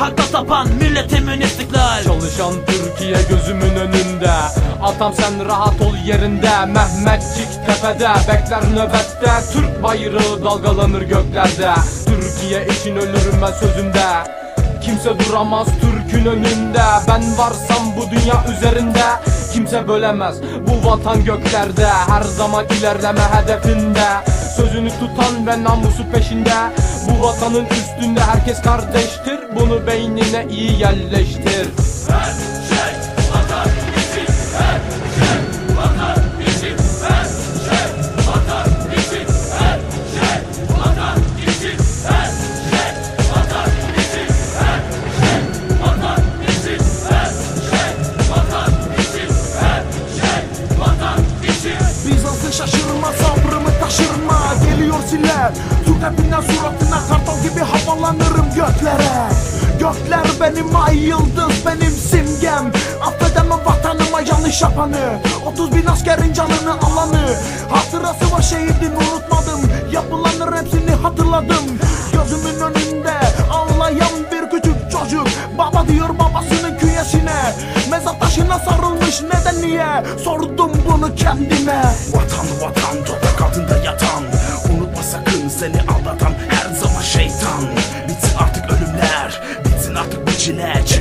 Hakka tapan milletimin istiklal Çalışan Türkiye gözümün önünde. Atam sen rahat ol yerinde. Mehmetçik tepede. Bekler nöbette. Türk bayrağı dalgalanır göklerde. Türkiye için ölürüm ben sözümde. Kimse duramaz Türk'ün önünde. Ben varsam bu dünya üzerinde. Kimse bölemez bu vatan göklerde. Her zaman ilerleme hedefinde Sözünü tutan ve namusu peşinde. Bu vatanın üstünde herkes kardeştir. Bunu beynine iyi yerleştir. Bizans'ın şaşırma sabrımı taşırma Türk hepinden suratına kartal gibi havalanırım göklere. Gökler benim ay yıldız benim simgem. Affedemem vatanıma yanlış yapanı. 30 bin askerin canını alanı. Hatırası var şehidin unutmadım. Yapılanır hepsini hatırladım. Gözümün önünde ağlayan bir küçük çocuk. Baba diyor babasının künyesine. Mezar taşına sarılmış neden niye? Sordum bunu kendime. Vatan vatan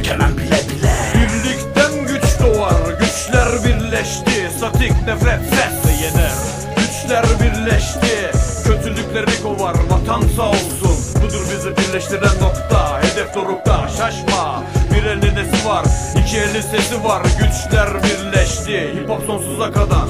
Çekemem bile bile. Birlikten güç doğar, güçler birleşti. Statik nefret sesle yener. Güçler birleşti, kötülükleri kovar Vatan sağ olsun, budur bizi birleştiren nokta. Hedef dorukta, şaşma. Bir elin nesi var, iki elin sesi var. Güçler birleşti, hip hop sonsuza kadar